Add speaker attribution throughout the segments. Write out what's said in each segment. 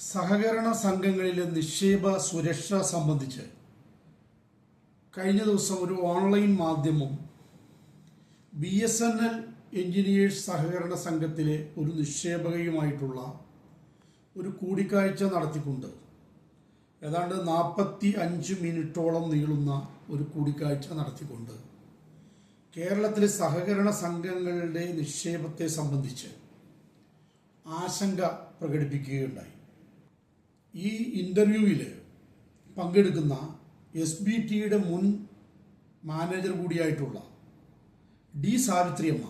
Speaker 1: സഹകരണ സംഘങ്ങളിലെ നിക്ഷേപ സുരക്ഷ സംബന്ധിച്ച് കഴിഞ്ഞ ദിവസം ഒരു ഓൺലൈൻ മാധ്യമം B S N L engineers സഹകരണ സംഘത്തിലെ ഒരു നിക്ഷേപകയുമായിട്ടുള്ള ഒരു കൂടിക്കാഴ്ച നടത്തിക്കൊണ്ട് ഏതാണ്ട് നാൽപ്പത്തി അഞ്ച് മിനിറ്റോളം നീളുന്ന ഒരു കൂടിക്കാഴ്ച നടത്തിക്കൊണ്ട് കേരളത്തിലെ സഹകരണ സംഘങ്ങളുടെ നിക്ഷേപത്തെ സംബന്ധിച്ച് ആശങ്ക പ്രകടിപ്പിക്കുകയുണ്ടായി. ഈ ഇന്റർവ്യൂവിൽ പങ്കെടുക്കുന്ന എസ് ബി ടിയുടെ മുൻ മാനേജർ കൂടിയായിട്ടുള്ള ഡി സാവിത്രിയമ്മ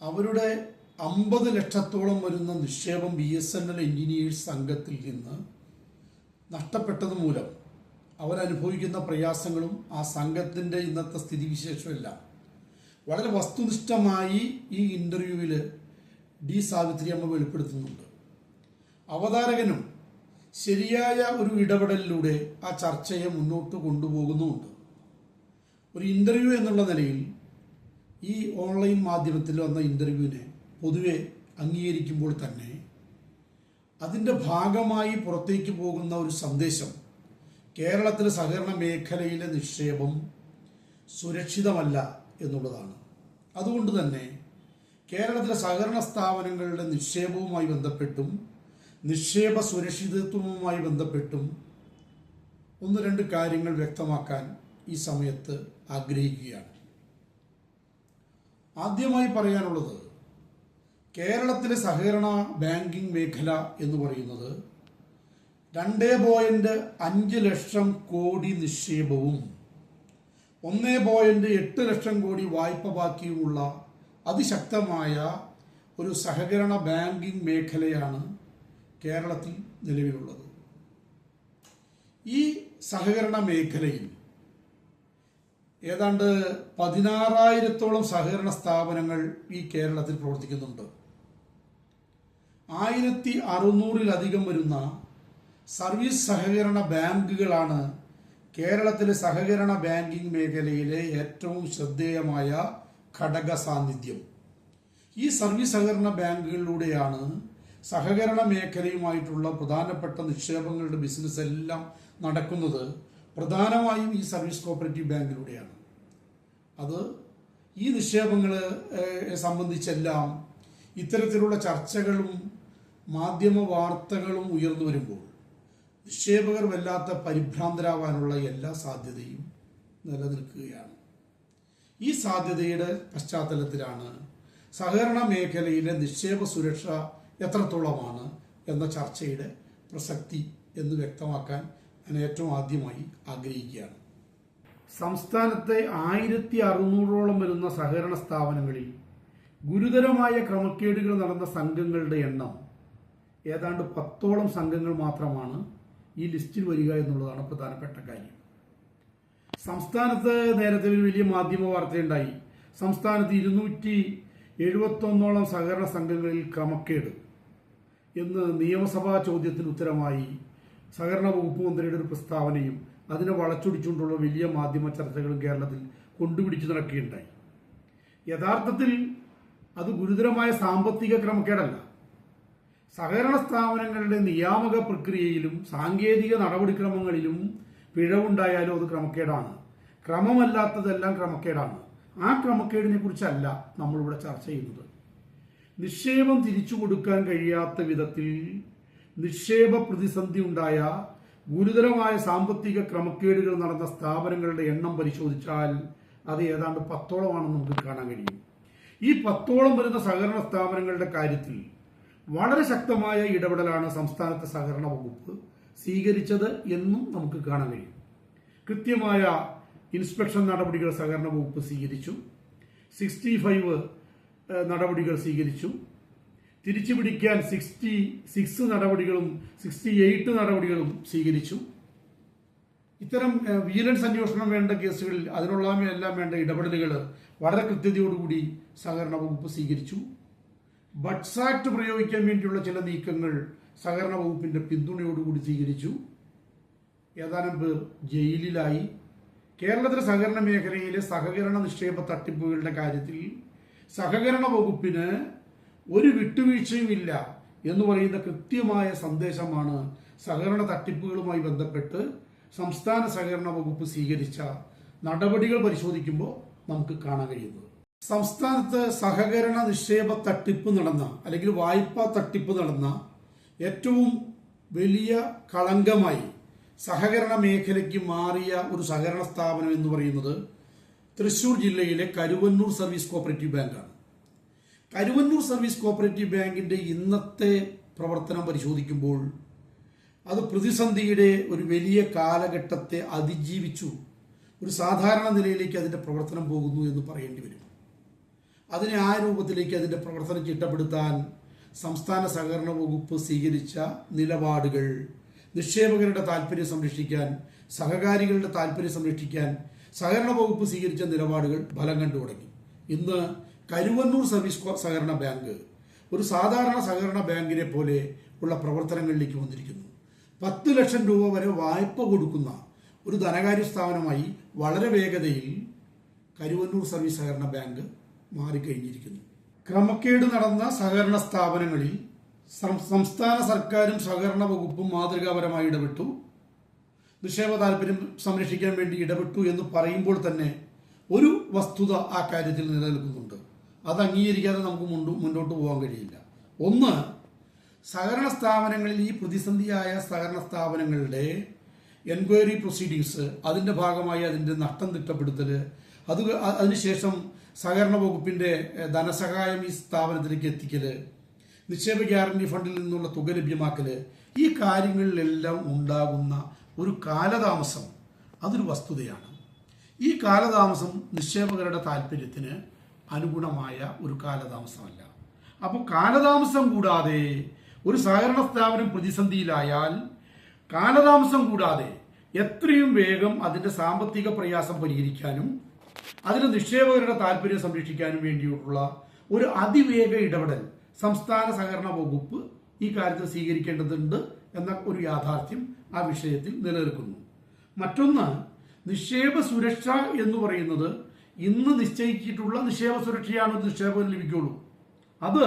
Speaker 1: അവരുടെ അമ്പത് ലക്ഷത്തോളം വരുന്ന നിക്ഷേപം B S N L engineers സംഘത്തിൽ നിന്ന് നഷ്ടപ്പെട്ടത് മൂലം അവരനുഭവിക്കുന്ന പ്രയാസങ്ങളും ആ സംഘത്തിന്റെ ഇന്നത്തെ സ്ഥിതിവിശേഷമെല്ലാം വളരെ വസ്തുനിഷ്ഠമായി ഈ ഇന്റർവ്യൂവിൽ ഡി സാവിത്രിയമ്മ വെളിപ്പെടുത്തുന്നുണ്ട്. അവതാരകനും ശരിയായ ഒരു ഇടപെടലിലൂടെ ആ ചർച്ചയെ മുന്നോട്ട് കൊണ്ടുപോകുന്നുമുണ്ട്. ഒരു ഇന്റർവ്യൂ എന്നുള്ള നിലയിൽ ഈ ഓൺലൈൻ മാധ്യമത്തിൽ വന്ന ഇന്റർവ്യൂവിനെ പൊതുവെ അംഗീകരിക്കുമ്പോൾ തന്നെ അതിന്റെ ഭാഗമായി പുറത്തേക്ക് പോകുന്ന ഒരു സന്ദേശം കേരളത്തിലെ സഹകരണ മേഖലയിലെ നിക്ഷേപം സുരക്ഷിതമല്ല എന്നുള്ളതാണ്. അതുകൊണ്ട് തന്നെ കേരളത്തിലെ സഹകരണ സ്ഥാപനങ്ങളുടെ നിക്ഷേപവുമായി ബന്ധപ്പെട്ടും നിക്ഷേപ സുരക്ഷിതത്വവുമായി ബന്ധപ്പെട്ടും ഒന്ന് രണ്ട് കാര്യങ്ങൾ വ്യക്തമാക്കാൻ ഈ സമയത്ത് ആഗ്രഹിക്കുകയാണ്. ആദ്യമായി പറയാനുള്ളത് കേരളത്തിലെ സഹകരണ ബാങ്കിംഗ് മേഖല എന്ന് പറയുന്നത് രണ്ട് പോയിന്റ് അഞ്ച് ലക്ഷം കോടി നിക്ഷേപവും ഒന്ന് പോയിന്റ് എട്ട് ലക്ഷം കോടി വായ്പ ബാക്കിയുമുള്ള അതിശക്തമായ ഒരു സഹകരണ ബാങ്കിംഗ് മേഖലയാണ് കേരളത്തിൽ നിലവിലുള്ളത്. ഈ സഹകരണ മേഖലയിൽ ഏതാണ്ട് പതിനാറായിരത്തോളം സഹകരണ സ്ഥാപനങ്ങൾ ഈ കേരളത്തിൽ പ്രവർത്തിക്കുന്നുണ്ട്. ആയിരത്തി അറുന്നൂറിലധികം വരുന്ന സർവീസ് സഹകരണ ബാങ്കുകളാണ് കേരളത്തിലെ സഹകരണ ബാങ്കിംഗ് മേഖലയിലെ ഏറ്റവും ശ്രദ്ധേയമായ ഘടക സാന്നിധ്യം ഈ സർവീസ് സഹകരണ ബാങ്കുകളിലൂടെയാണ് സഹകരണ മേഖലയുമായിട്ടുള്ള പ്രധാനപ്പെട്ട നിക്ഷേപങ്ങളുടെ ബിസിനസ് എല്ലാം നടക്കുന്നത് പ്രധാനമായും ഈ സർവീസ് കോപ്പറേറ്റീവ് ബാങ്കിലൂടെയാണ്. അത് ഈ നിക്ഷേപങ്ങൾ സംബന്ധിച്ചെല്ലാം ഇത്തരത്തിലുള്ള ചർച്ചകളും മാധ്യമ വാർത്തകളും ഉയർന്നു വരുമ്പോൾ നിക്ഷേപകർ വല്ലാത്ത പരിഭ്രാന്തരാവാനുള്ള എല്ലാ സാധ്യതയും നിലനിൽക്കുകയാണ്. ഈ സാധ്യതയുടെ പശ്ചാത്തലത്തിലാണ് സഹകരണ മേഖലയിലെ നിക്ഷേപ സുരക്ഷ എത്രത്തോളമാണ് എന്ന ചർച്ചയുടെ പ്രസക്തി എന്ന് വ്യക്തമാക്കാൻ ഞാൻ ഏറ്റവും ആദ്യമായി ആഗ്രഹിക്കുകയാണ്. സംസ്ഥാനത്തെ ആയിരത്തി അറുന്നൂറോളം വരുന്ന സഹകരണ സ്ഥാപനങ്ങളിൽ ഗുരുതരമായ ക്രമക്കേടുകൾ നടന്ന സംഘങ്ങളുടെ എണ്ണം ഏതാണ്ട് പത്തോളം സംഘങ്ങൾ മാത്രമാണ് ഈ ലിസ്റ്റിൽ വരിക എന്നുള്ളതാണ് പ്രധാനപ്പെട്ട കാര്യം. സംസ്ഥാനത്ത് നേരത്തെ ഒരു വലിയ മാധ്യമ വാർത്തയുണ്ടായി സംസ്ഥാനത്ത് ഇരുന്നൂറ്റി എഴുപത്തൊന്നോളം സഹകരണ സംഘങ്ങളിൽ ക്രമക്കേട് എന്ന് നിയമസഭാ ചോദ്യത്തിന് ഉത്തരമായി സഹകരണ വകുപ്പ് മന്ത്രിയുടെ ഒരു പ്രസ്താവനയും അതിനെ വളച്ചൊടിച്ചുകൊണ്ടുള്ള വലിയ മാധ്യമ ചർച്ചകളും കേരളത്തിൽ കൊണ്ടുപിടിച്ചു നടക്കുകയുണ്ടായി. യഥാർത്ഥത്തിൽ അത് ഗുരുതരമായ സാമ്പത്തിക ക്രമക്കേടല്ല. സഹകരണ സ്ഥാപനങ്ങളുടെ നിയാമക പ്രക്രിയയിലും സാങ്കേതിക നടപടിക്രമങ്ങളിലും പിഴവുണ്ടായാലും അത് ക്രമക്കേടാണ്. ക്രമമല്ലാത്തതെല്ലാം ക്രമക്കേടാണ്. ആ ക്രമക്കേടിനെ കുറിച്ചല്ല നമ്മളിവിടെ ചർച്ച ചെയ്യുന്നത്. നിക്ഷേപം തിരിച്ചു കൊടുക്കാൻ കഴിയാത്ത വിധത്തിൽ നിക്ഷേപ പ്രതിസന്ധി ഉണ്ടായ ഗുരുതരമായ സാമ്പത്തിക ക്രമക്കേടുകൾ നടന്ന സ്ഥാപനങ്ങളുടെ എണ്ണം പരിശോധിച്ചാൽ അത് ഏതാണ്ട് പത്തോളമാണെന്ന് നമുക്ക് കാണാൻ കഴിയും. ഈ പത്തോളം വരുന്ന സഹകരണ സ്ഥാപനങ്ങളുടെ കാര്യത്തിൽ വളരെ ശക്തമായ ഇടപെടലാണ് സംസ്ഥാനത്തെ സഹകരണ വകുപ്പ് സ്വീകരിച്ചത് എന്നും നമുക്ക് കാണാൻ കഴിയും. കൃത്യമായ ഇൻസ്പെക്ഷൻ നടപടികൾ സഹകരണ വകുപ്പ് സ്വീകരിച്ചു. സിക്സ്റ്റി ഫൈവ് നടപടികൾ സ്വീകരിച്ചു. തിരിച്ചു പിടിക്കാൻ സിക്സ്റ്റി സിക്സ് നടപടികളും സിക്സ്റ്റി എയ്റ്റ് നടപടികളും സ്വീകരിച്ചു. ഇത്തരം വിജിലൻസ് അന്വേഷണം വേണ്ട കേസുകളിൽ അതിനുള്ള എല്ലാം വേണ്ട ഇടപെടലുകൾ വളരെ കൃത്യതയോടുകൂടി സഹകരണ വകുപ്പ് സ്വീകരിച്ചു. ബഡ്സ് ആക്ട് പ്രയോഗിക്കാൻ വേണ്ടിയുള്ള ചില നീക്കങ്ങൾ സഹകരണ വകുപ്പിന്റെ പിന്തുണയോടുകൂടി സ്വീകരിച്ചു. ഏതാനും പേർ ജയിലിലായി. കേരളത്തിലെ സഹകരണ മേഖലയിലെ സഹകരണ നിക്ഷേപ തട്ടിപ്പുകളുടെ കാര്യത്തിൽ സഹകരണ വകുപ്പിന് ഒരു വിട്ടുവീഴ്ചയുമില്ല എന്ന് പറയുന്ന കൃത്യമായ സന്ദേശമാണ് സഹകരണ തട്ടിപ്പുകളുമായി ബന്ധപ്പെട്ട് സംസ്ഥാന സഹകരണ വകുപ്പ് സ്വീകരിച്ച നടപടികൾ പരിശോധിക്കുമ്പോൾ നമുക്ക് കാണാൻ കഴിയുന്നത്. സംസ്ഥാനത്ത് സഹകരണ നിക്ഷേപ തട്ടിപ്പ് നടന്ന അല്ലെങ്കിൽ വായ്പാ തട്ടിപ്പ് നടന്ന ഏറ്റവും വലിയ കളങ്കമായി സഹകരണ മേഖലയ്ക്ക് മാറിയ ഒരു സഹകരണ സ്ഥാപനം എന്ന് പറയുന്നത് തൃശൂർ ജില്ലയിലെ കരുവന്നൂർ സർവീസ് കോപ്പറേറ്റീവ് ബാങ്കാണ്. കരുവന്നൂർ സർവീസ് കോപ്പറേറ്റീവ് ബാങ്കിന്റെ ഇന്നത്തെ പ്രവർത്തനം പരിശോധിക്കുമ്പോൾ അത് പ്രതിസന്ധിയുടെ ഒരു വലിയ കാലഘട്ടത്തെ അതിജീവിച്ചു. ഒരു സാധാരണ നിലയിലേക്ക് അതിന്റെ പ്രവർത്തനം പോകുന്നു എന്ന് പറയേണ്ടി വരും. അതിനെ ആ രൂപത്തിലേക്ക് അതിന്റെ പ്രവർത്തനം ചിട്ടപ്പെടുത്താൻ സംസ്ഥാന സഹകരണ വകുപ്പ് സ്വീകരിച്ച നിലപാടുകൾ നിക്ഷേപകരുടെ താല്പര്യം സംരക്ഷിക്കാൻ സഹകാരികളുടെ താല്പര്യം സംരക്ഷിക്കാൻ സഹകരണ വകുപ്പ് സ്വീകരിച്ച നിലപാടുകൾ ഫലം കണ്ടു തുടങ്ങി. ഇന്ന് കരുവന്നൂർ സർവീസ് സഹകരണ ബാങ്ക് ഒരു സാധാരണ സഹകരണ ബാങ്കിനെ പോലെ ഉള്ള പ്രവർത്തനങ്ങളിലേക്ക് വന്നിരിക്കുന്നു. പത്ത് ലക്ഷം രൂപ വരെ വായ്പ കൊടുക്കുന്ന ഒരു ധനകാര്യ സ്ഥാപനമായി വളരെ വേഗതയിൽ കരുവന്നൂർ സർവീസ് സഹകരണ ബാങ്ക് മാറിക്കഴിഞ്ഞിരിക്കുന്നു. ക്രമക്കേട് നടന്ന സഹകരണ സ്ഥാപനങ്ങളിൽ സംസ്ഥാന സർക്കാരും സഹകരണ വകുപ്പും മാതൃകാപരമായി ഇടപെട്ടു. നിക്ഷേപ താല്പര്യം സംരക്ഷിക്കാൻ വേണ്ടി ഇടപെട്ടു എന്ന് പറയുമ്പോൾ തന്നെ ഒരു വസ്തുത ആ കാര്യത്തിൽ നിലനിൽക്കുന്നുണ്ട്. അത് അംഗീകരിക്കാതെ നമുക്ക് മുന്നോട്ട് പോകാൻ കഴിയില്ല. ഒന്ന് സഹകരണ സ്ഥാപനങ്ങളിൽ ഈ പ്രതിസന്ധിയായ സഹകരണ സ്ഥാപനങ്ങളുടെ എൻക്വയറി പ്രൊസീഡിങ്സ് അതിന്റെ ഭാഗമായി അതിന്റെ നഷ്ടം തിട്ടപ്പെടുത്തൽ അത് അതിനുശേഷം സഹകരണ വകുപ്പിന്റെ ധനസഹായം ഈ സ്ഥാപനത്തിലേക്ക് എത്തിക്കൽ നിക്ഷേപ ഗ്യാരണ്ടി ഫണ്ടിൽ നിന്നുള്ള തുക ലഭ്യമാക്കൽ ഈ കാര്യങ്ങളിലെല്ലാം ഉണ്ടാകുന്ന ഒരു കാലതാമസം അതൊരു വസ്തുതയാണ്. ഈ കാലതാമസം നിക്ഷേപകരുടെ താല്പര്യത്തിന് അനുഗുണമായ ഒരു കാലതാമസമല്ല. അപ്പോൾ കാലതാമസം കൂടാതെ ഒരു സഹകരണ സ്ഥാപനം പ്രതിസന്ധിയിലായാൽ കാലതാമസം കൂടാതെ എത്രയും വേഗം അതിന്റെ സാമ്പത്തിക പ്രയാസം പരിഹരിക്കാനും അതിന് നിക്ഷേപകരുടെ താല്പര്യം സംരക്ഷിക്കാനും വേണ്ടിയിട്ടുള്ള ഒരു അതിവേഗ ഇടപെടൽ സംസ്ഥാന സഹകരണ വകുപ്പ് ഈ കാര്യത്തിൽ സ്വീകരിക്കേണ്ടതുണ്ട് എന്ന ഒരു യാഥാർത്ഥ്യം ആ വിഷയത്തിൽ നിലനിൽക്കുന്നു. മറ്റൊന്ന് നിക്ഷേപ സുരക്ഷ എന്ന് പറയുന്നത് ഇന്ന് നിശ്ചയിച്ചിട്ടുള്ള നിക്ഷേപ സുരക്ഷയാണ് ഒരു നിക്ഷേപം ലഭിക്കുള്ളൂ. അത്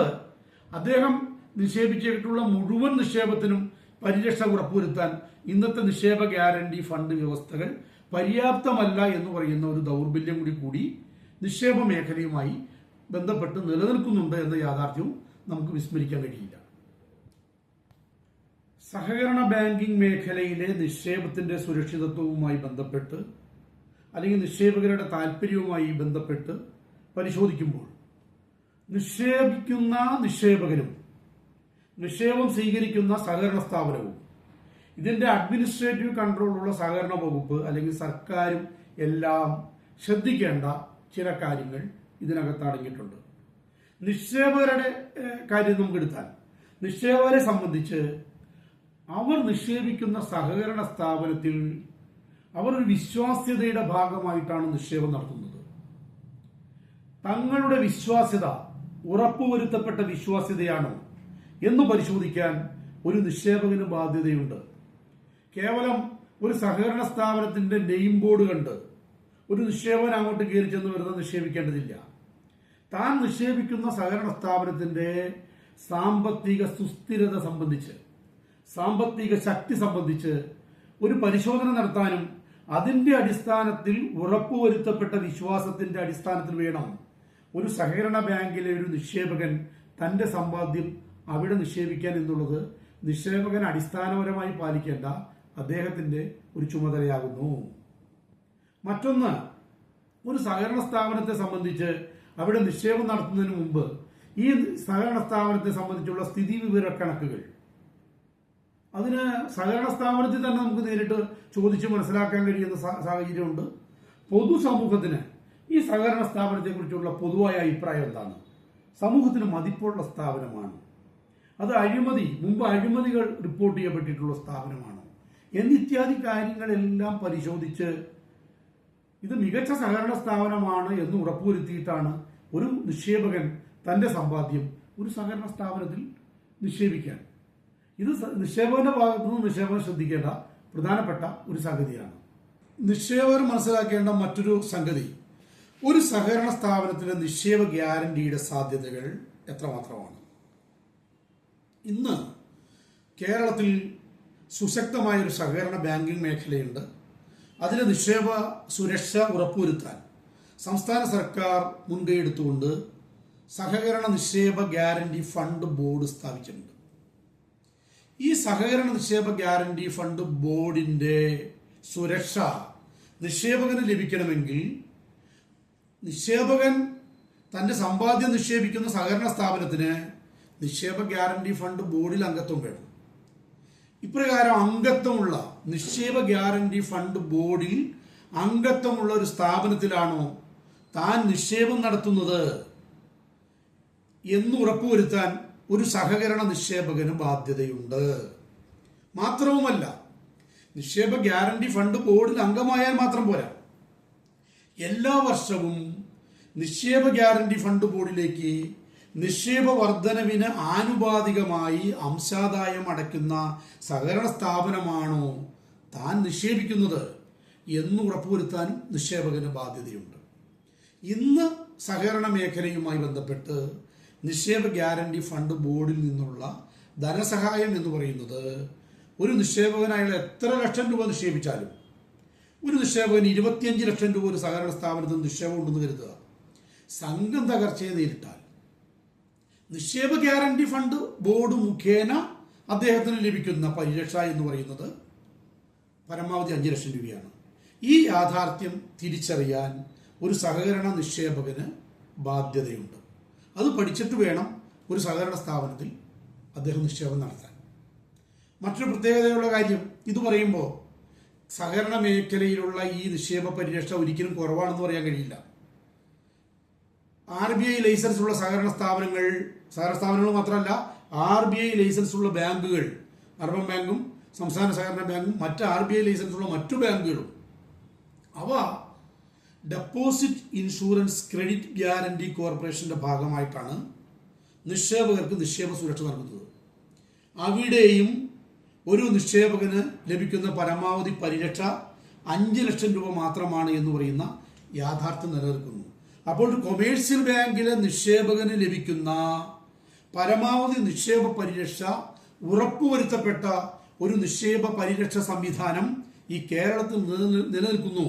Speaker 1: അദ്ദേഹം നിക്ഷേപിച്ചിട്ടുള്ള മുഴുവൻ നിക്ഷേപത്തിനും പരിരക്ഷ ഉറപ്പുവരുത്താൻ ഇന്നത്തെ നിക്ഷേപ ഗ്യാരണ്ടി ഫണ്ട് വ്യവസ്ഥകൾ പര്യാപ്തമല്ല എന്ന് പറയുന്ന ഒരു ദൗർബല്യം കൂടി കൂടി നിക്ഷേപ മേഖലയുമായി ബന്ധപ്പെട്ട് നിലനിൽക്കുന്നുണ്ട് എന്ന യാഥാർത്ഥ്യവും നമുക്ക് വിസ്മരിക്കാൻ കഴിയില്ല. സഹകരണ ബാങ്കിംഗ് മേഖലയിലെ നിക്ഷേപത്തിന്റെ സുരക്ഷിതത്വവുമായി ബന്ധപ്പെട്ട് അല്ലെങ്കിൽ നിക്ഷേപകരുടെ താല്പര്യവുമായി ബന്ധപ്പെട്ട് പരിശോധിക്കുമ്പോൾ നിക്ഷേപിക്കുന്ന നിക്ഷേപകരും നിക്ഷേപം സ്വീകരിക്കുന്ന സഹകരണ സ്ഥാപനവും ഇതിന്റെ അഡ്മിനിസ്ട്രേറ്റീവ് കൺട്രോളുള്ള സഹകരണ വകുപ്പ് അല്ലെങ്കിൽ സർക്കാരും എല്ലാം ശ്രദ്ധിക്കേണ്ട ചില കാര്യങ്ങൾ ഇതിനകത്ത് അടങ്ങിയിട്ടുണ്ട്. നിക്ഷേപകരുടെ കാര്യം നമുക്ക് എടുത്താൽ. നിക്ഷേപകരെ സംബന്ധിച്ച് അവർ നിക്ഷേപിക്കുന്ന സഹകരണ സ്ഥാപനത്തിൽ അവർ ഒരു വിശ്വാസ്യതയുടെ ഭാഗമായിട്ടാണ് നിക്ഷേപം നടത്തുന്നത്. തങ്ങളുടെ വിശ്വാസ്യത ഉറപ്പുവരുത്തപ്പെട്ട വിശ്വാസ്യതയാണോ എന്ന് പരിശോധിക്കാൻ ഒരു നിക്ഷേപകന് ബാധ്യതയുണ്ട്. കേവലം ഒരു സഹകരണ സ്ഥാപനത്തിന്റെ നെയിം ബോർഡ് കണ്ട് ഒരു നിക്ഷേപകൻ അങ്ങോട്ട് കയറി ചെന്ന് വെറുതെ നിക്ഷേപിക്കേണ്ടതില്ല. താൻ നിക്ഷേപിക്കുന്ന സഹകരണ സ്ഥാപനത്തിന്റെ സാമ്പത്തിക സുസ്ഥിരത സംബന്ധിച്ച് സാമ്പത്തിക ശക്തി സംബന്ധിച്ച് ഒരു പരിശോധന നടത്താനും അതിന്റെ അടിസ്ഥാനത്തിൽ ഉറപ്പുവരുത്തപ്പെട്ട വിശ്വാസത്തിന്റെ അടിസ്ഥാനത്തിൽ വേണം ഒരു സഹകരണ ബാങ്കിലെ ഒരു നിക്ഷേപകൻ തന്റെ സമ്പാദ്യം അവിടെ നിക്ഷേപിക്കാൻ എന്നുള്ളത് നിക്ഷേപകൻ അടിസ്ഥാനപരമായി പാലിക്കേണ്ട അദ്ദേഹത്തിന്റെ ഒരു ചുമതലയാകുന്നു. മറ്റൊന്ന് ഒരു സഹകരണ സ്ഥാപനത്തെ സംബന്ധിച്ച് അവിടെ നിക്ഷേപം നടത്തുന്നതിന് മുമ്പ് ഈ സഹകരണ സ്ഥാപനത്തെ സംബന്ധിച്ചുള്ള സ്ഥിതി വിവര കണക്കുകൾ. അതിന് സഹകരണ സ്ഥാപനത്തിൽ തന്നെ നമുക്ക് നേരിട്ട് ചോദിച്ച് മനസ്സിലാക്കാൻ കഴിയുന്ന സാഹചര്യമുണ്ട്. പൊതുസമൂഹത്തിന് ഈ സഹകരണ സ്ഥാപനത്തെ കുറിച്ചുള്ള പൊതുവായ അഭിപ്രായം എന്താണ്? സമൂഹത്തിന് മതിപ്പുള്ള സ്ഥാപനമാണ്. അത് അഴിമതി മുമ്പ് അഴിമതികൾ റിപ്പോർട്ട് ചെയ്യപ്പെട്ടിട്ടുള്ള സ്ഥാപനമാണ്. എന്നിത്യാദി കാര്യങ്ങളെല്ലാം പരിശോധിച്ച് ഇത് മികച്ച സഹകരണ സ്ഥാപനമാണ് എന്ന് ഉറപ്പുവരുത്തിയിട്ടാണ് ഒരു നിക്ഷേപകൻ തന്റെ സമ്പാദ്യം ഒരു സഹകരണ സ്ഥാപനത്തിൽ നിക്ഷേപിക്കാൻ. ഇത് നിക്ഷേപകന്റെ ഭാഗത്തു നിന്ന് നിക്ഷേപകൻ ശ്രദ്ധിക്കേണ്ട പ്രധാനപ്പെട്ട ഒരു സംഗതിയാണ്. നിക്ഷേപകർ മനസ്സിലാക്കേണ്ട മറ്റൊരു സംഗതി ഒരു സഹകരണ സ്ഥാപനത്തിലെ നിക്ഷേപ ഗ്യാരണ്ടിയുടെ സാധ്യതകൾ എത്രമാത്രമാണ്? ഇന്ന് കേരളത്തിൽ സുശക്തമായ ഒരു സഹകരണ ബാങ്കിംഗ് മേഖലയുണ്ട്. അതിലെ നിക്ഷേപ സുരക്ഷ ഉറപ്പുവരുത്താൻ സംസ്ഥാന സർക്കാർ മുൻകൈയെടുത്തുകൊണ്ട് സഹകരണ നിക്ഷേപ ഗ്യാരണ്ടി ഫണ്ട് ബോർഡ് സ്ഥാപിച്ചിട്ടുണ്ട്. ഈ സഹകരണ നിക്ഷേപ ഗ്യാരണ്ടി ഫണ്ട് ബോർഡിന്റെ സുരക്ഷ നിക്ഷേപകന് ലഭിക്കണമെങ്കിൽ നിക്ഷേപകൻ തന്റെ സമ്പാദ്യം നിക്ഷേപിക്കുന്ന സഹകരണ സ്ഥാപനത്തിന് നിക്ഷേപ ഗ്യാരണ്ടി ഫണ്ട് ബോർഡിൽ അംഗത്വം വേണം. ഇപ്രകാരം അംഗത്വമുള്ള നിക്ഷേപ ഗ്യാരണ്ടി ഫണ്ട് ബോർഡിൽ അംഗത്വമുള്ള ഒരു സ്ഥാപനത്തിലാണോ താൻ നിക്ഷേപം നടത്തുന്നത് എന്ന് ഉറപ്പുവരുത്താൻ ഒരു സഹകരണ നിക്ഷേപകന് ബാധ്യതയുണ്ട്. മാത്രവുമല്ല നിക്ഷേപ ഗ്യാരണ്ടി ഫണ്ട് ബോർഡിൽ അംഗമായാൽ മാത്രം പോരാ. എല്ലാ വർഷവും നിക്ഷേപ ഗ്യാരണ്ടി ഫണ്ട് ബോർഡിലേക്ക് നിക്ഷേപ വർധനവിന് ആനുപാതികമായി അംശാദായം അടയ്ക്കുന്ന സഹകരണ സ്ഥാപനമാണോ താൻ നിക്ഷേപിക്കുന്നത് എന്ന് ഉറപ്പുവരുത്താൻ നിക്ഷേപകന് ബാധ്യതയുണ്ട്. ഇന്ന് സഹകരണ മേഖലയുമായി ബന്ധപ്പെട്ട് നിക്ഷേപ ഗ്യാരണ്ടി ഫണ്ട് ബോർഡിൽ നിന്നുള്ള ധനസഹായം എന്ന് പറയുന്നത് ഒരു നിക്ഷേപകനായുള്ള എത്ര ലക്ഷം രൂപ നിക്ഷേപിച്ചാലും ഒരു നിക്ഷേപകൻ ഇരുപത്തിയഞ്ച് ലക്ഷം രൂപ ഒരു സഹകരണ സ്ഥാപനത്തിൽ നിക്ഷേപം ഉണ്ടെന്ന് കരുതുക. സംഘം തകർച്ചയെ നേരിട്ടാൽ നിക്ഷേപ ഗ്യാരണ്ടി ഫണ്ട് ബോർഡ് മുഖേന അദ്ദേഹത്തിന് ലഭിക്കുന്ന പരിരക്ഷ എന്ന് പറയുന്നത് പരമാവധി അഞ്ച് ലക്ഷം രൂപയാണ്. ഈ യാഥാർത്ഥ്യം തിരിച്ചറിയാൻ ഒരു സഹകരണ നിക്ഷേപകന് ബാധ്യതയുണ്ട്. അത് പഠിച്ചിട്ട് വേണം ഒരു സഹകരണ സ്ഥാപനത്തിൽ അദ്ദേഹം നിക്ഷേപം നടത്താൻ. മറ്റൊരു പ്രത്യേകതയുള്ള കാര്യം ഇത് പറയുമ്പോൾ സഹകരണ മേഖലയിലുള്ള ഈ നിക്ഷേപ പരിരക്ഷ ഒരിക്കലും കുറവാണെന്ന് പറയാൻ കഴിയില്ല. ആർ ബി ഐ ലൈസൻസ് ഉള്ള സഹകരണ സ്ഥാപനങ്ങൾ സഹകരണ സ്ഥാപനങ്ങൾ മാത്രമല്ല ആർ ബി ഐ ലൈസൻസ് ഉള്ള ബാങ്കുകൾ അർബൻ ബാങ്കും സംസ്ഥാന സഹകരണ ബാങ്കും മറ്റ് ആർ ബി ഐ ലൈസൻസ് ഉള്ള മറ്റു ബാങ്കുകളും അവ ഡെപ്പോസിറ്റ് ഇൻഷുറൻസ് ക്രെഡിറ്റ് ഗ്യാരണ്ടി കോർപ്പറേഷന്റെ ഭാഗമായിട്ടാണ് നിക്ഷേപകർക്ക് നിക്ഷേപ സുരക്ഷ നൽകുന്നത്. അവിടെയും ഒരു നിക്ഷേപകന് ലഭിക്കുന്ന പരമാവധി പരിരക്ഷ അഞ്ച് ലക്ഷം രൂപ മാത്രമാണ് എന്ന് പറയുന്ന യാഥാർത്ഥ്യം നിലനിൽക്കുന്നു. അപ്പോൾ കൊമേഴ്സ്യൽ ബാങ്കിലെ നിക്ഷേപകന് ലഭിക്കുന്ന പരമാവധി നിക്ഷേപ പരിരക്ഷ ഉറപ്പുവരുത്തപ്പെട്ട ഒരു നിക്ഷേപ പരിരക്ഷ സംവിധാനം ഈ കേരളത്തിൽ നിലനിൽക്കുന്നു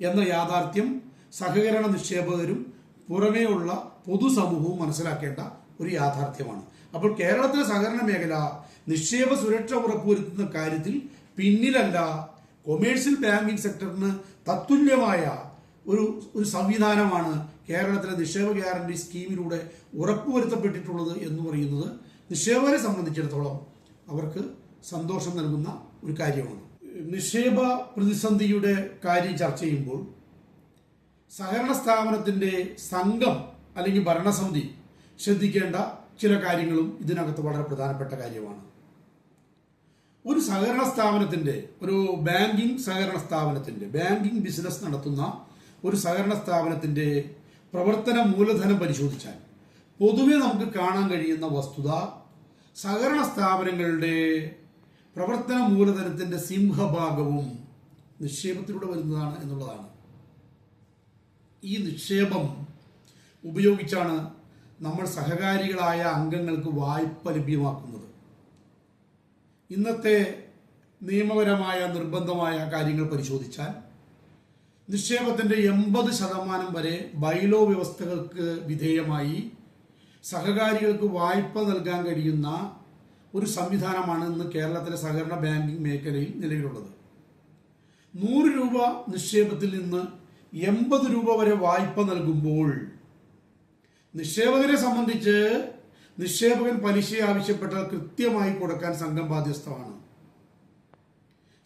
Speaker 1: എന്ന യാഥാർത്ഥ്യം സഹകരണ നിക്ഷേപകരും പുറമേയുള്ള പൊതുസമൂഹവും മനസ്സിലാക്കേണ്ട ഒരു യാഥാർത്ഥ്യമാണ്. അപ്പോൾ കേരളത്തിലെ സഹകരണ മേഖല നിക്ഷേപ സുരക്ഷ ഉറപ്പുവരുത്തുന്ന കാര്യത്തിൽ പിന്നിലല്ല കൊമേഴ്സ്യൽ ബാങ്കിങ് സെക്ടറിന് തത്തുല്യമായ ഒരു ഒരു സംവിധാനമാണ് കേരളത്തിലെ നിക്ഷേപ ഗ്യാരണ്ടി സ്കീമിലൂടെ ഉറപ്പുവരുത്തപ്പെട്ടിട്ടുള്ളത് എന്ന് പറയുന്നത് നിക്ഷേപകരെ സംബന്ധിച്ചിടത്തോളം അവർക്ക് സന്തോഷം നൽകുന്ന ഒരു കാര്യമാണ്. നിക്ഷേപ പ്രതിസന്ധിയുടെ കാര്യം ചർച്ച ചെയ്യുമ്പോൾ സഹകരണ സ്ഥാപനത്തിന്റെ സംഘം അല്ലെങ്കിൽ ഭരണസമിതി ശ്രദ്ധിക്കേണ്ട ചില കാര്യങ്ങളും ഇതിനകത്ത് വളരെ പ്രധാനപ്പെട്ട കാര്യമാണ്. ഒരു സഹകരണ സ്ഥാപനത്തിന്റെ ഒരു ബാങ്കിങ് സഹകരണ സ്ഥാപനത്തിന്റെ ബാങ്കിങ് ബിസിനസ് നടത്തുന്ന ഒരു സഹകരണ സ്ഥാപനത്തിന്റെ പ്രവർത്തന മൂലധനം പരിശോധിച്ചാൽ പൊതുവെ നമുക്ക് കാണാൻ കഴിയുന്ന വസ്തുത സഹകരണ സ്ഥാപനങ്ങളുടെ പ്രവർത്തന മൂലധനത്തിന്റെ സിംഹഭാഗവും നിക്ഷേപത്തിലൂടെ വരുന്നതാണ് എന്നുള്ളതാണ്. ഈ നിക്ഷേപം ഉപയോഗിച്ചാണ് നമ്മൾ സഹകാരികളായ അംഗങ്ങൾക്ക് വായ്പ ലഭ്യമാക്കുന്നത്. ഇന്നത്തെ നിയമപരമായ നിർബന്ധമായ കാര്യങ്ങൾ പരിശോധിച്ചാൽ നിക്ഷേപത്തിന്റെ എൺപത് ശതമാനം വരെ ബൈലോ വ്യവസ്ഥകൾക്ക് വിധേയമായി. സഹകാരികൾക്ക് വായ്പ നൽകാൻ കഴിയുന്ന ഒരു സംവിധാനമാണ് ഇന്ന് കേരളത്തിലെ സഹകരണ ബാങ്കിംഗ് മേഖലയിൽ നിലവിലുള്ളത്. നൂറ് രൂപ നിക്ഷേപത്തിൽ നിന്ന് എൺപത് രൂപ വരെ വായ്പ നൽകുമ്പോൾ നിക്ഷേപകരെ സംബന്ധിച്ച് നിക്ഷേപകൻ പലിശ ആവശ്യപ്പെട്ടാൽ കൃത്യമായി കൊടുക്കാൻ സംഘം ബാധ്യസ്ഥമാണ്.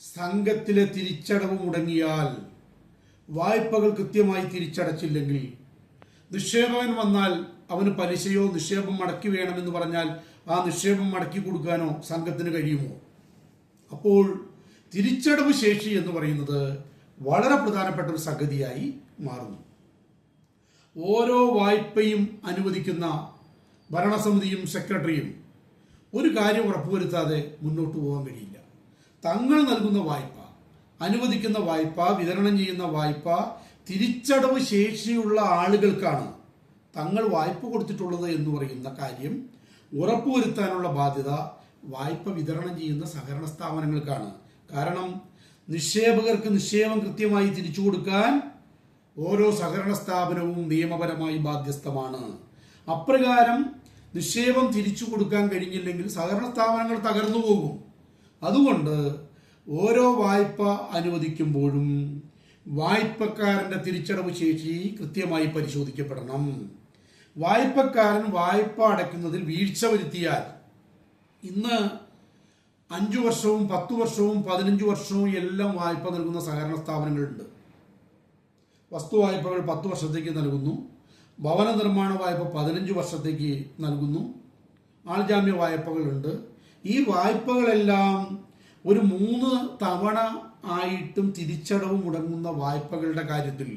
Speaker 1: സംഘത്തിലെ തിരിച്ചടവ് മുടങ്ങിയാൽ വായ്പകൾ കൃത്യമായി തിരിച്ചടച്ചില്ലെങ്കിൽ നിക്ഷേപകൻ വന്നാൽ അവന് പലിശയോ നിക്ഷേപം മടക്കി വേണമെന്ന് പറഞ്ഞാൽ ആ നിക്ഷേപം മടക്കി കൊടുക്കാനോ സംഘത്തിന് കഴിയുമോ? അപ്പോൾ തിരിച്ചടവ് ശേഷി എന്ന് പറയുന്നത് വളരെ പ്രധാനപ്പെട്ട ഒരു സംഗതിയായി മാറുന്നു. ഓരോ വായ്പയും അനുവദിക്കുന്ന ഭരണസമിതിയും സെക്രട്ടറിയും ഒരു കാര്യം ഉറപ്പുവരുത്താതെ മുന്നോട്ട് പോകാൻ കഴിയില്ല. തങ്ങൾ നൽകുന്ന വായ്പ അനുവദിക്കുന്ന വായ്പ വിതരണം ചെയ്യുന്ന വായ്പ തിരിച്ചടവ് ശേഷിയുള്ള ആളുകൾക്കാണ് തങ്ങൾ വായ്പ കൊടുത്തിട്ടുള്ളത് എന്ന് പറയുന്ന കാര്യം ഉറപ്പുവരുത്താനുള്ള ബാധ്യത വായ്പ വിതരണം ചെയ്യുന്ന സഹകരണ സ്ഥാപനങ്ങൾക്കാണ്. കാരണം നിക്ഷേപകർക്ക് നിക്ഷേപം കൃത്യമായി തിരിച്ചു കൊടുക്കാൻ ഓരോ സഹകരണ സ്ഥാപനവും നിയമപരമായി ബാധ്യസ്ഥമാണ്. അപ്രകാരം നിക്ഷേപം തിരിച്ചു കൊടുക്കാൻ കഴിഞ്ഞില്ലെങ്കിൽ സഹകരണ സ്ഥാപനങ്ങൾ തകർന്നു പോകും. അതുകൊണ്ട് ഓരോ വായ്പ അനുവദിക്കുമ്പോഴും വായ്പക്കാരന്റെ തിരിച്ചടവ് ശേഷി കൃത്യമായി പരിശോധിക്കപ്പെടണം. വായ്പക്കാരൻ വായ്പ അടയ്ക്കുന്നതിൽ വീഴ്ച വരുത്തിയാൽ ഇന്ന് അഞ്ചു വർഷവും പത്തു വർഷവും പതിനഞ്ചു വർഷവും എല്ലാം വായ്പ നൽകുന്ന സഹകരണ സ്ഥാപനങ്ങളുണ്ട്. വസ്തു വായ്പകൾ പത്ത് വർഷത്തേക്ക് നൽകുന്നു. ഭവന നിർമ്മാണ വായ്പ പതിനഞ്ച് വർഷത്തേക്ക് നൽകുന്നു. ആൾജാമ്യ വായ്പകളുണ്ട്. ഈ വായ്പകളെല്ലാം ഒരു മൂന്ന് തവണ ആയിട്ടും തിരിച്ചടവ് മുടങ്ങുന്ന വായ്പകളുടെ കാര്യത്തിൽ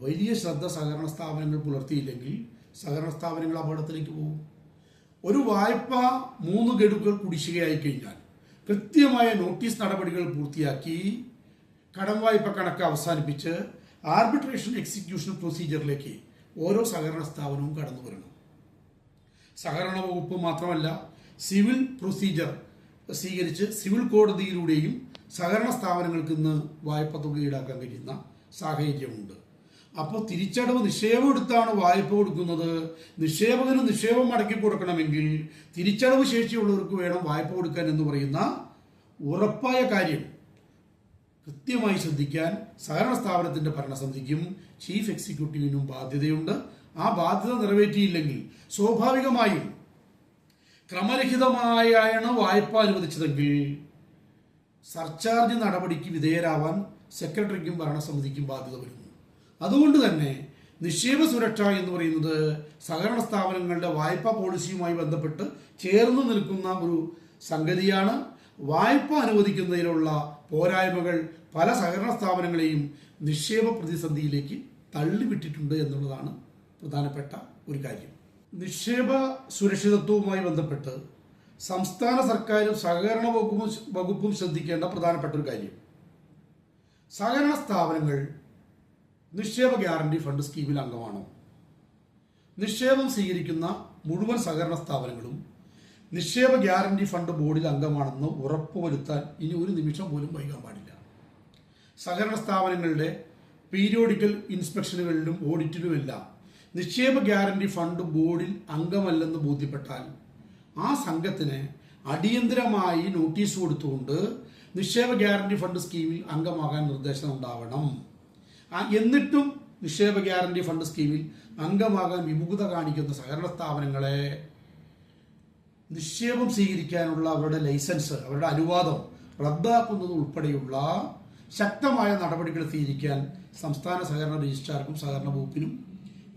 Speaker 1: വലിയ ശ്രദ്ധ സഹകരണ സ്ഥാപനങ്ങൾ പുലർത്തിയില്ലെങ്കിൽ സഹകരണ സ്ഥാപനങ്ങൾ അപകടത്തിലേക്ക് പോകും. ഒരു വായ്പ മൂന്ന് ഗഡുക്കൾ കുടിശ്ശികയായി കഴിഞ്ഞാൽ കൃത്യമായ നോട്ടീസ് നടപടികൾ പൂർത്തിയാക്കി കടം വായ്പ കണക്ക് അവസാനിപ്പിച്ച് ആർബിട്രേഷൻ എക്സിക്യൂഷൻ പ്രൊസീജിയറിലേക്ക് ഓരോ സഹകരണ സ്ഥാപനവും കടന്നു വരണം സഹകരണ വകുപ്പ് മാത്രമല്ല സിവിൽ പ്രൊസീജിയർ സ്വീകരിച്ച് സിവിൽ കോടതിയിലൂടെയും സഹകരണ സ്ഥാപനങ്ങൾക്ക് ഇന്ന് വായ്പ തുക ഈടാക്കാൻ കഴിയുന്ന സാഹചര്യമുണ്ട്. അപ്പോൾ തിരിച്ചടവ് നിക്ഷേപം എടുത്താണ് വായ്പ കൊടുക്കുന്നത്. നിക്ഷേപകന് നിക്ഷേപം മടക്കി കൊടുക്കണമെങ്കിൽ തിരിച്ചടവ് ശേഷിയുള്ളവർക്ക് വേണം വായ്പ കൊടുക്കാൻ എന്ന് പറയുന്ന ഉറപ്പായ കാര്യം. കൃത്യമായി ശ്രദ്ധിക്കാൻ സഹകരണ സ്ഥാപനത്തിന്റെ ഭരണസമിതിക്കും ചീഫ് എക്സിക്യൂട്ടീവിനും ബാധ്യതയുണ്ട്. ആ ബാധ്യത നിറവേറ്റിയില്ലെങ്കിൽ സ്വാഭാവികമായും ക്രമരഹിതമായാണ് വായ്പ അനുവദിച്ചതെങ്കിൽ സർചാർജ് നടപടിക്ക് വിധേയരാവാൻ സെക്രട്ടറിക്കും ഭരണസമിതിക്കും ബാധ്യത വരുന്നു. അതുകൊണ്ട് തന്നെ നിക്ഷേപ സുരക്ഷ എന്ന് പറയുന്നത് സഹകരണ സ്ഥാപനങ്ങളുടെ വായ്പാ പോളിസിയുമായി ബന്ധപ്പെട്ട് ചേർന്ന് നിൽക്കുന്ന ഒരു സംഗതിയാണ്. വായ്പ അനുവദിക്കുന്നതിലുള്ള പോരായ്മകൾ പല സഹകരണ സ്ഥാപനങ്ങളെയും നിക്ഷേപ പ്രതിസന്ധിയിലേക്ക് തള്ളിവിട്ടിട്ടുണ്ട് എന്നുള്ളതാണ് പ്രധാനപ്പെട്ട ഒരു കാര്യം. നിക്ഷേപ സുരക്ഷിതത്വവുമായി ബന്ധപ്പെട്ട് സംസ്ഥാന സർക്കാരും സഹകരണ വകുപ്പും വകുപ്പും ശ്രദ്ധിക്കേണ്ട പ്രധാനപ്പെട്ട ഒരു കാര്യം. സഹകരണ സ്ഥാപനങ്ങൾ നിക്ഷേപ ഗ്യാരണ്ടി ഫണ്ട് സ്കീമിൽ അംഗമാണോ. നിക്ഷേപം സ്വീകരിക്കുന്ന മുഴുവൻ സഹകരണ സ്ഥാപനങ്ങളും നിക്ഷേപ ഗ്യാരണ്ടി ഫണ്ട് ബോർഡിൽ അംഗമാണെന്ന് ഉറപ്പുവരുത്താൻ ഇനി ഒരു നിമിഷം പോലും വൈകാൻ പാടില്ല. സഹകരണ സ്ഥാപനങ്ങളുടെ പീരിയോഡിക്കൽ ഇൻസ്പെക്ഷനുകളിലും ഓഡിറ്റിലുമെല്ലാം നിക്ഷേപ ഗ്യാരണ്ടി ഫണ്ട് ബോർഡിൽ അംഗമല്ലെന്ന് ബോധ്യപ്പെട്ടാൽ ആ സംഘത്തിന് അടിയന്തരമായി നോട്ടീസ് കൊടുത്തുകൊണ്ട് നിക്ഷേപ ഗ്യാരണ്ടി ഫണ്ട് സ്കീമിൽ അംഗമാകാൻ നിർദ്ദേശം ഉണ്ടാവണം. എന്നിട്ടും നിക്ഷേപ ഗ്യാരണ്ടി ഫണ്ട് സ്കീമിൽ അംഗമാകാൻ വിമുഖത കാണിക്കുന്ന സഹകരണ സ്ഥാപനങ്ങളെ നിക്ഷേപം സ്വീകരിക്കാനുള്ള അവരുടെ ലൈസൻസ് അവരുടെ അനുവാദം റദ്ദാക്കുന്നത് ഉൾപ്പെടെയുള്ള ശക്തമായ നടപടികൾ സ്വീകരിക്കാൻ സംസ്ഥാന സഹകരണ രജിസ്ട്രാർക്കും സഹകരണ വകുപ്പിനും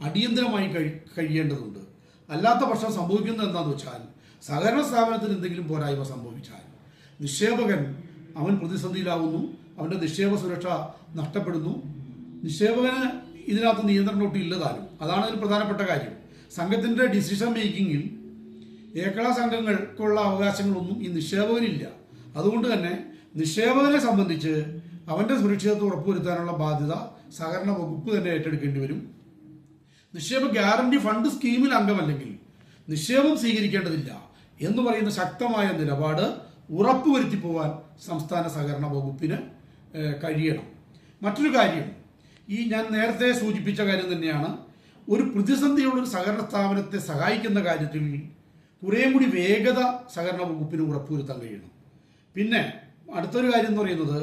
Speaker 1: അടിയന്തരമായി കഴി കഴിയേണ്ടതുണ്ട്. അല്ലാത്ത പക്ഷം സംഭവിക്കുന്നത് എന്താണെന്ന് വെച്ചാൽ സഹകരണ സ്ഥാപനത്തിന് എന്തെങ്കിലും പോരായ്മ സംഭവിച്ചാൽ നിക്ഷേപകൻ അവൻ പ്രതിസന്ധിയിലാവുന്നു അവന്റെ നിക്ഷേപ സുരക്ഷ നഷ്ടപ്പെടുന്നു. നിക്ഷേപകന് ഇതിനകത്ത് നിയന്ത്രണമൊട്ടും ഇല്ലതാനും അതാണ് അതിൽ പ്രധാനപ്പെട്ട കാര്യം. സംഘത്തിന്റെ ഡിസിഷൻ മേക്കിങ്ങിൽ ഏക്കള സംഘങ്ങൾക്കുള്ള അവകാശങ്ങളൊന്നും ഈ നിക്ഷേപകനില്ല അതുകൊണ്ട് തന്നെ നിക്ഷേപകനെ സംബന്ധിച്ച് അവന്റെ സുരക്ഷിതത്വം ഉറപ്പുവരുത്താനുള്ള ബാധ്യത സഹകരണ വകുപ്പ് തന്നെ ഏറ്റെടുക്കേണ്ടി വരും. നിക്ഷേപ ഗ്യാരണ്ടി ഫണ്ട് സ്കീമിൽ അംഗമല്ലെങ്കിൽ നിക്ഷേപം സ്വീകരിക്കേണ്ടതില്ല എന്ന് പറയുന്ന ശക്തമായ നിലപാട് ഉറപ്പുവരുത്തി പോവാൻ സംസ്ഥാന സഹകരണ വകുപ്പിന് കഴിയണം. മറ്റൊരു കാര്യം ഈ ഞാൻ നേരത്തെ സൂചിപ്പിച്ച കാര്യം തന്നെയാണ്. ഒരു പ്രതിസന്ധിയുള്ള ഒരു സഹകരണ സ്ഥാപനത്തെ സഹായിക്കുന്ന കാര്യത്തിൽ കുറേ കൂടി വേഗത സഹകരണ വകുപ്പിന് ഉറപ്പുവരുത്താൻ കഴിയണം. പിന്നെ അടുത്തൊരു കാര്യം എന്ന് പറയുന്നത്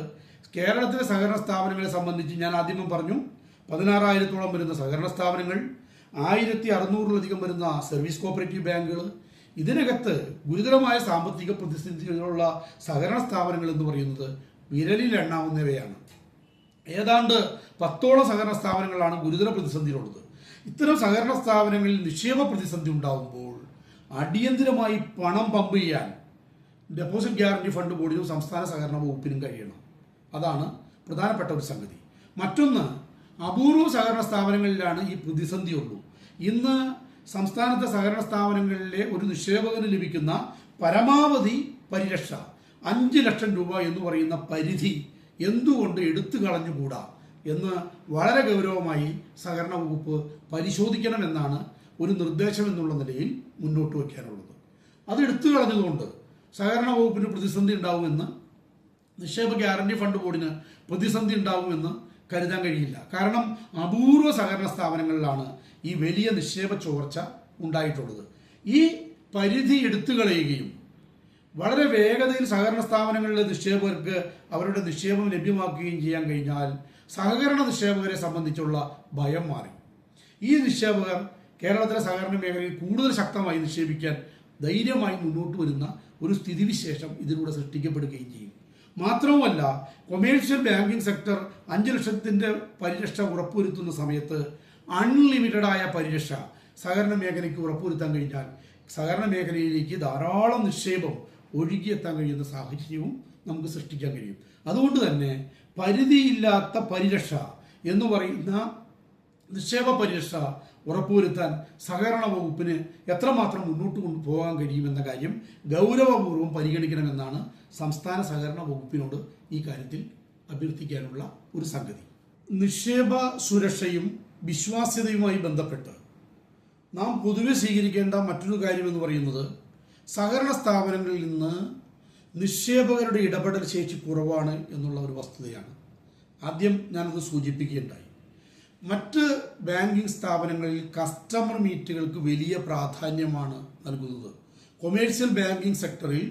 Speaker 1: കേരളത്തിലെ സഹകരണ സ്ഥാപനങ്ങളെ സംബന്ധിച്ച് ഞാൻ ആദ്യമേ പറഞ്ഞു പതിനാറായിരത്തോളം വരുന്ന സഹകരണ സ്ഥാപനങ്ങൾ ആയിരത്തി അറുന്നൂറിലധികം വരുന്ന സർവീസ് കോപ്പറേറ്റീവ് ബാങ്കുകൾ ഇതിനകത്ത് ഗുരുതരമായ സാമ്പത്തിക പ്രതിസന്ധികളുള്ള സഹകരണ സ്ഥാപനങ്ങൾ എന്ന് പറയുന്നത് വിരലിൽ എണ്ണാവുന്നവയാണ്. ഏതാണ്ട് പത്തോളം സഹകരണ സ്ഥാപനങ്ങളാണ് ഗുരുതര പ്രതിസന്ധിയിലുള്ളത്. ഇത്തരം സഹകരണ സ്ഥാപനങ്ങളിൽ നിക്ഷേപ പ്രതിസന്ധി ഉണ്ടാകുമ്പോൾ അടിയന്തിരമായി പണം പമ്പ് ചെയ്യാൻ ഡെപ്പോസിറ്റ് ഗ്യാരണ്ടി ഫണ്ട് ബോർഡിനും സംസ്ഥാന സഹകരണ വകുപ്പിനും കഴിയണം. അതാണ് പ്രധാനപ്പെട്ട ഒരു സംഗതി. മറ്റൊന്ന് അപൂർവ സഹകരണ സ്ഥാപനങ്ങളിലാണ് ഈ പ്രതിസന്ധിയുള്ളൂ. ഇന്ന് സംസ്ഥാനത്തെ സഹകരണ സ്ഥാപനങ്ങളിലെ ഒരു നിക്ഷേപകന് ലഭിക്കുന്ന പരമാവധി പരിരക്ഷ അഞ്ച് ലക്ഷം രൂപ എന്ന് പറയുന്ന പരിധി എന്തുകൊണ്ട് എടുത്തു കളഞ്ഞുകൂടാ എന്ന് വളരെ ഗൗരവമായി സഹകരണ വകുപ്പ് പരിശോധിക്കണമെന്നാണ് ഒരു നിർദ്ദേശം എന്നുള്ള നിലയിൽ മുന്നോട്ട് വയ്ക്കാനുള്ളത്. അത് എടുത്തു കളഞ്ഞതുകൊണ്ട് സഹകരണ വകുപ്പിന് പ്രതിസന്ധി ഉണ്ടാവുമെന്ന് നിക്ഷേപ ഗ്യാരണ്ടി ഫണ്ട് ബോർഡിന് പ്രതിസന്ധി ഉണ്ടാവുമെന്ന് കരുതാൻ കഴിയില്ല. കാരണം അപൂർവ സഹകരണ സ്ഥാപനങ്ങളിലാണ് ഈ വലിയ നിക്ഷേപ ചോർച്ച ഉണ്ടായിട്ടുള്ളത്. ഈ പരിധി എടുത്തു കളയുകയും വളരെ വേഗതയിൽ സഹകരണ സ്ഥാപനങ്ങളിലെ നിക്ഷേപകർക്ക് അവരുടെ നിക്ഷേപം ലഭ്യമാക്കുകയും ചെയ്യാൻ കഴിഞ്ഞാൽ സഹകരണ നിക്ഷേപകരെ സംബന്ധിച്ചുള്ള ഭയം മാറി. ഈ നിക്ഷേപകർ കേരളത്തിലെ സഹകരണ മേഖലയിൽ കൂടുതൽ ശക്തമായി നിക്ഷേപിക്കാൻ ധൈര്യമായി മുന്നോട്ട് വരുന്ന ഒരു സ്ഥിതിവിശേഷം ഇതിലൂടെ സൃഷ്ടിക്കപ്പെടുകയും ചെയ്യും. മാത്രവുമല്ല കൊമേഴ്ഷ്യൽ ബാങ്കിംഗ് സെക്ടർ അഞ്ച് ലക്ഷത്തിന്റെ പരിരക്ഷ ഉറപ്പുവരുത്തുന്ന സമയത്ത് അൺലിമിറ്റഡ് ആയ പരിരക്ഷ സഹകരണ മേഖലയ്ക്ക് ഉറപ്പുവരുത്താൻ കഴിഞ്ഞാൽ സഹകരണ മേഖലയിലേക്ക് ധാരാളം നിക്ഷേപം ഒഴുകിയെത്താൻ കഴിയുന്ന സാഹചര്യവും നമുക്ക് സൃഷ്ടിക്കാൻ കഴിയും. അതുകൊണ്ട് തന്നെ പരിധിയില്ലാത്ത പരിരക്ഷ എന്ന് പറയുന്ന നിക്ഷേപ പരിരക്ഷ ഉറപ്പുവരുത്താൻ സഹകരണ വകുപ്പിന് എത്രമാത്രം മുന്നോട്ട് കൊണ്ടുപോകാൻ കഴിയുമെന്ന കാര്യം ഗൗരവപൂർവം പരിഗണിക്കണമെന്നാണ് സംസ്ഥാന സഹകരണ വകുപ്പിനോട് ഈ കാര്യത്തിൽ അഭ്യർത്ഥിക്കാനുള്ള ഒരു സംഗതി. നിക്ഷേപ സുരക്ഷയും വിശ്വാസ്യതയുമായി ബന്ധപ്പെട്ട് നാം പൊതുവെ സ്വീകരിക്കേണ്ട മറ്റൊരു കാര്യമെന്ന് പറയുന്നത് സഹകരണ സ്ഥാപനങ്ങളിൽ നിന്ന് നിക്ഷേപകരുടെ ഇടപെടൽ ശേഷി കുറവാണ് എന്നുള്ള ഒരു വസ്തുതയാണ്. ആദ്യം ഞാനത് സൂചിപ്പിക്കുകയുണ്ടായി. മറ്റ് ബാങ്കിംഗ് സ്ഥാപനങ്ങളിൽ കസ്റ്റമർ മീറ്റുകൾക്ക് വലിയ പ്രാധാന്യമാണ് നൽകുന്നത്. കൊമേഴ്സ്യൽ ബാങ്കിംഗ് സെക്ടറിൽ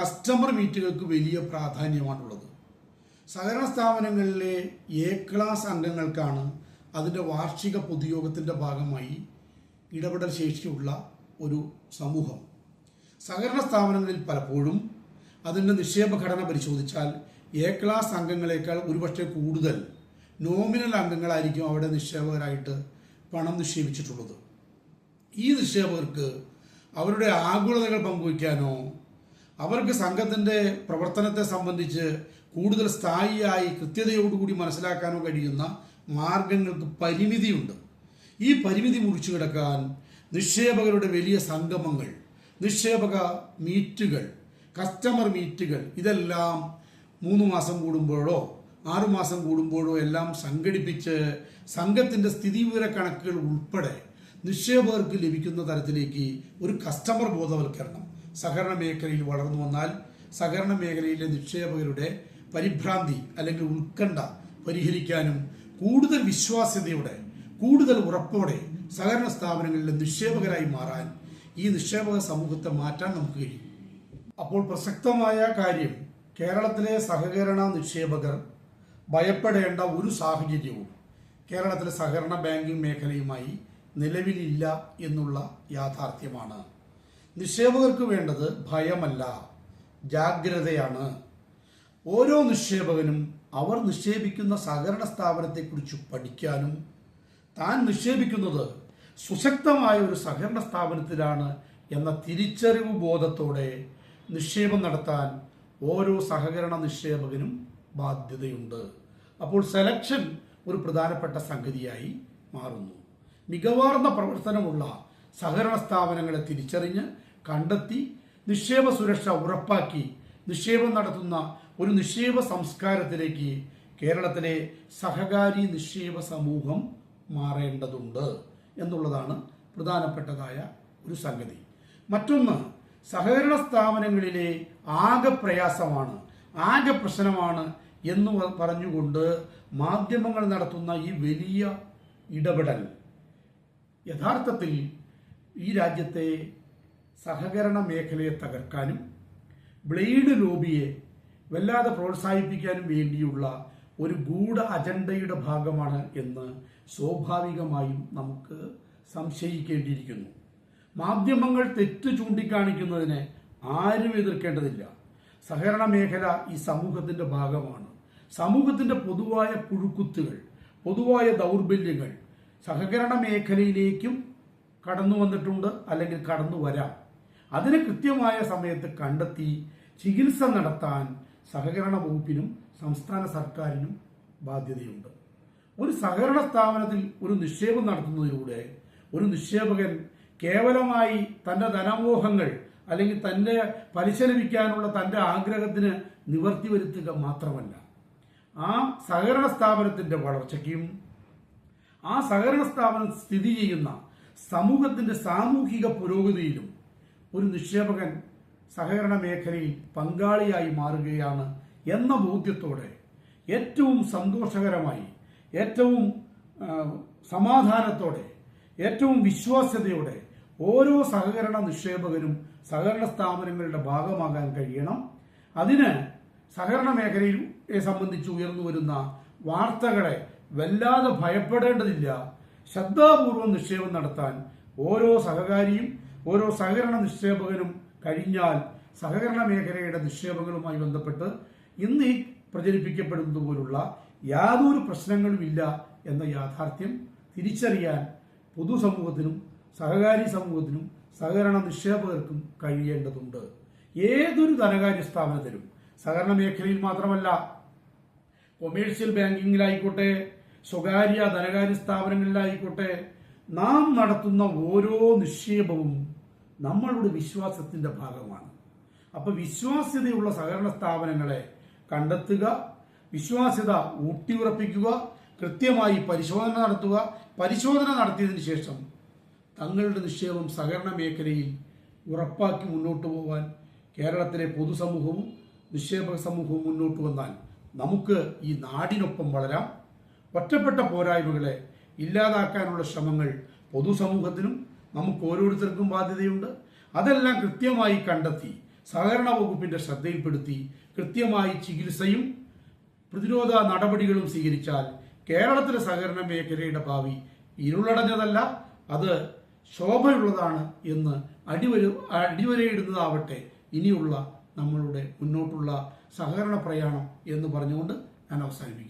Speaker 1: കസ്റ്റമർ മീറ്റുകൾക്ക് വലിയ പ്രാധാന്യമാണുള്ളത്. സഹകരണ സ്ഥാപനങ്ങളിലെ എ ക്ലാസ് അംഗങ്ങൾക്കാണ് അതിന്റെ വാർഷിക പൊതുയോഗത്തിന്റെ ഭാഗമായി ഇടപെടൽ ശേഷിയുള്ള ഒരു സമൂഹം. സഹകരണ സ്ഥാപനങ്ങളിൽ പലപ്പോഴും അതിന്റെ നിക്ഷേപ ഘടന പരിശോധിച്ചാൽ എ ക്ലാസ് അംഗങ്ങളെക്കാൾ ഒരുപക്ഷെ കൂടുതൽ നോമിനൽ അംഗങ്ങളായിരിക്കും അവിടെ നിക്ഷേപകരായിട്ട് പണം നിക്ഷേപിച്ചിട്ടുള്ളത്. ഈ നിക്ഷേപകർക്ക് അവരുടെ ആകുലതകൾ പങ്കുവയ്ക്കാനോ അവർക്ക് സംഘത്തിന്റെ പ്രവർത്തനത്തെ സംബന്ധിച്ച് കൂടുതൽ സ്ഥായിയായി കൃത്യതയോടുകൂടി മനസ്സിലാക്കാനോ കഴിയുന്ന മാർഗങ്ങൾക്ക് പരിമിതിയുണ്ട്. ഈ പരിമിതി മുറിച്ചു കിടക്കാൻ നിക്ഷേപകരുടെ വലിയ സംഗമങ്ങൾ നിക്ഷേപക മീറ്റുകൾ കസ്റ്റമർ മീറ്റുകൾ ഇതെല്ലാം മൂന്ന് മാസം കൂടുമ്പോഴോ ആറുമാസം കൂടുമ്പോഴോ എല്ലാം സംഘടിപ്പിച്ച് സംഘത്തിന്റെ സ്ഥിതിവിവര കണക്കുകൾ ഉൾപ്പെടെ നിക്ഷേപകർക്ക് ലഭിക്കുന്ന തരത്തിലേക്ക് ഒരു കസ്റ്റമർ ബോധവൽക്കരണം സഹകരണ മേഖലയിൽ വളർന്നു വന്നാൽ സഹകരണ മേഖലയിലെ നിക്ഷേപകരുടെ പരിഭ്രാന്തി അല്ലെങ്കിൽ ഉത്കണ്ഠ പരിഹരിക്കാനും കൂടുതൽ വിശ്വാസ്യതയോടെ കൂടുതൽ ഉറപ്പോടെ സഹകരണ സ്ഥാപനങ്ങളിലെ നിക്ഷേപകരായി മാറാൻ ഈ നിക്ഷേപക സമൂഹത്തെ മാറ്റാൻ നമുക്ക് കഴിയും. അപ്പോൾ പ്രസക്തമായ കാര്യം കേരളത്തിലെ സഹകരണ നിക്ഷേപകർ ഭയപ്പെടേണ്ട ഒരു സാഹചര്യവും കേരളത്തിലെ സഹകരണ ബാങ്കിംഗ് മേഖലയുമായി നിലവിലില്ല എന്നുള്ള യാഥാർത്ഥ്യമാണ്. നിക്ഷേപകർക്ക് വേണ്ടത് ഭയമല്ല ജാഗ്രതയാണ്. ഓരോ നിക്ഷേപകനും അവർ നിക്ഷേപിക്കുന്ന സഹകരണ സ്ഥാപനത്തെക്കുറിച്ച് പഠിക്കാനും താൻ നിക്ഷേപിക്കുന്നത് സുശക്തമായ ഒരു സഹകരണ സ്ഥാപനത്തിലാണ് എന്ന തിരിച്ചറിവ് ബോധത്തോടെ നിക്ഷേപം നടത്താൻ ഓരോ സഹകരണ നിക്ഷേപകനും ബാധ്യതയുണ്ട്. അപ്പോൾ സെലക്ഷൻ ഒരു പ്രധാനപ്പെട്ട സംഗതിയായി മാറുന്നു. മികവാർന്ന പ്രവർത്തനമുള്ള സഹകരണ സ്ഥാപനങ്ങളെ തിരിച്ചറിഞ്ഞ് കണ്ടെത്തി നിക്ഷേപ സുരക്ഷ ഉറപ്പാക്കി നിക്ഷേപം നടത്തുന്ന ഒരു നിക്ഷേപ സംസ്കാരത്തിലേക്ക് കേരളത്തിലെ സഹകാരി നിക്ഷേപ സമൂഹം മാറേണ്ടതുണ്ട് എന്നുള്ളതാണ് പ്രധാനപ്പെട്ടതായ ഒരു സംഗതി. മറ്റൊന്ന് സഹകരണ സ്ഥാപനങ്ങളിലെ ആകെ പ്രയാസമാണ് ആകെ പ്രശ്നമാണ് എന്ന് പറഞ്ഞുകൊണ്ട് മാധ്യമങ്ങൾ നടത്തുന്ന ഈ വലിയ ഇടപെടൽ. യഥാർത്ഥത്തിൽ ഈ രാജ്യത്തെ സഹകരണ മേഖലയെ തകർക്കാനും ബ്ലേഡ് ലോബിയെ വല്ലാതെ പ്രോത്സാഹിപ്പിക്കാനും വേണ്ടിയുള്ള ഒരു ഗൂഢ അജണ്ടയുടെ ഭാഗമാണ് എന്ന് സ്വാഭാവികമായും നമുക്ക് സംശയിക്കേണ്ടിയിരിക്കുന്നു. മാധ്യമങ്ങൾ തെറ്റ് ചൂണ്ടിക്കാണിക്കുന്നതിനെ ആരും എതിർക്കേണ്ടതില്ല. സഹകരണ മേഖല ഈ സമൂഹത്തിന്റെ ഭാഗമാണ്. സമൂഹത്തിന്റെ പൊതുവായ പുഴുക്കുത്തുകൾ പൊതുവായ ദൗർബല്യങ്ങൾ സഹകരണ മേഖലയിലേക്കും കടന്നു വന്നിട്ടുണ്ട് അല്ലെങ്കിൽ കടന്നു വരാം. അതിനെ കൃത്യമായ സമയത്ത് കണ്ടെത്തി ചികിത്സ നടത്താൻ സഹകരണ വകുപ്പിനും സംസ്ഥാന സർക്കാരിനും ബാധ്യതയുണ്ട്. ഒരു സഹകരണ സ്ഥാപനത്തിൽ ഒരു നിക്ഷേപം നടത്തുന്നതിലൂടെ ഒരു നിക്ഷേപകൻ കേവലമായി തന്റെ ധനമോഹങ്ങൾ അല്ലെങ്കിൽ തന്റെ പലിശ ലഭിക്കാനുള്ള തന്റെ ആഗ്രഹത്തിന് നിവർത്തി വരുത്തുക മാത്രമല്ല ആ സഹകരണ സ്ഥാപനത്തിന്റെ വളർച്ചയ്ക്കും ആ സഹകരണ സ്ഥാപനം സ്ഥിതി ചെയ്യുന്ന സമൂഹത്തിന്റെ സാമൂഹിക പുരോഗതിയിലും ഒരു നിക്ഷേപകൻ സഹകരണ മേഖലയിൽ പങ്കാളിയായി മാറുകയാണ് എന്ന ബോധ്യത്തോടെ ഏറ്റവും സന്തോഷകരമായി ഏറ്റവും സമാധാനത്തോടെ ഏറ്റവും വിശ്വാസ്യതയോടെ ഓരോ സഹകരണ നിക്ഷേപകരും സഹകരണ സ്ഥാപനങ്ങളുടെ ഭാഗമാകാൻ കഴിയണം. അതിന് സഹകരണ മേഖലയെ സംബന്ധിച്ച് ഉയർന്നു വരുന്ന വാർത്തകളെ വല്ലാതെ ഭയപ്പെടേണ്ടതില്ല. ശ്രദ്ധാപൂർവം നിക്ഷേപം നടത്താൻ ഓരോ സഹകാരിയും ഓരോ സഹകരണ നിക്ഷേപകനും കഴിഞ്ഞാൽ സഹകരണ മേഖലയുടെ നിക്ഷേപങ്ങളുമായി ബന്ധപ്പെട്ട് ഇന്ന് ഈ പ്രചരിപ്പിക്കപ്പെടുന്നത് യാതൊരു പ്രശ്നങ്ങളുമില്ല എന്ന യാഥാർത്ഥ്യം തിരിച്ചറിയാൻ പൊതുസമൂഹത്തിനും സഹകാരി സമൂഹത്തിനും സഹകരണ നിക്ഷേപകർക്കും കഴിയേണ്ടതുണ്ട്. ഏതൊരു ധനകാര്യ സ്ഥാപനത്തിലും സഹകരണ മേഖലയിൽ മാത്രമല്ല കൊമേഴ്സ്യൽ ബാങ്കിങ്ങിലായിക്കോട്ടെ സ്വകാര്യ ധനകാര്യ സ്ഥാപനങ്ങളിലായിക്കോട്ടെ നാം നടത്തുന്ന ഓരോ നിക്ഷേപവും നമ്മളുടെ വിശ്വാസത്തിന്റെ ഭാഗമാണ്. അപ്പൊ വിശ്വാസ്യതയുള്ള സഹകരണ സ്ഥാപനങ്ങളെ കണ്ടെത്തുക വിശ്വാസ്യത ഊട്ടിയുറപ്പിക്കുക കൃത്യമായി പരിശോധന നടത്തുക. പരിശോധന നടത്തിയതിന് ശേഷം തങ്ങളുടെ നിക്ഷേപം സഹകരണ മേഖലയിൽ ഉറപ്പാക്കി മുന്നോട്ട് പോകാൻ കേരളത്തിലെ പൊതുസമൂഹവും നിക്ഷേപക സമൂഹവും മുന്നോട്ട് വന്നാൽ നമുക്ക് ഈ നാടിനൊപ്പം വളരാം. ഒറ്റപ്പെട്ട പോരായ്മകളെ ഇല്ലാതാക്കാനുള്ള ശ്രമങ്ങൾ പൊതുസമൂഹത്തിനും നമുക്ക് ഓരോരുത്തർക്കും ബാധ്യതയുണ്ട്. അതെല്ലാം കൃത്യമായി കണ്ടെത്തി സഹകരണ വകുപ്പിന്റെ ശ്രദ്ധയിൽപ്പെടുത്തി കൃത്യമായി ചികിത്സയും പ്രതിരോധ നടപടികളും സ്വീകരിച്ചാൽ കേരളത്തിലെ സഹകരണ മേഖലയുടെ ഭാവി ഇരുളടഞ്ഞതല്ല അത് ശോഭയുള്ളതാണ് എന്ന് അടിവര അടിവരയിടുന്നതാവട്ടെ ഇനിയുള്ള നമ്മളുടെ മുന്നോട്ടുള്ള സഹകരണ പ്രയാണം എന്ന് പറഞ്ഞുകൊണ്ട് ഞാൻ അവസാനിപ്പിക്കുകയാണ്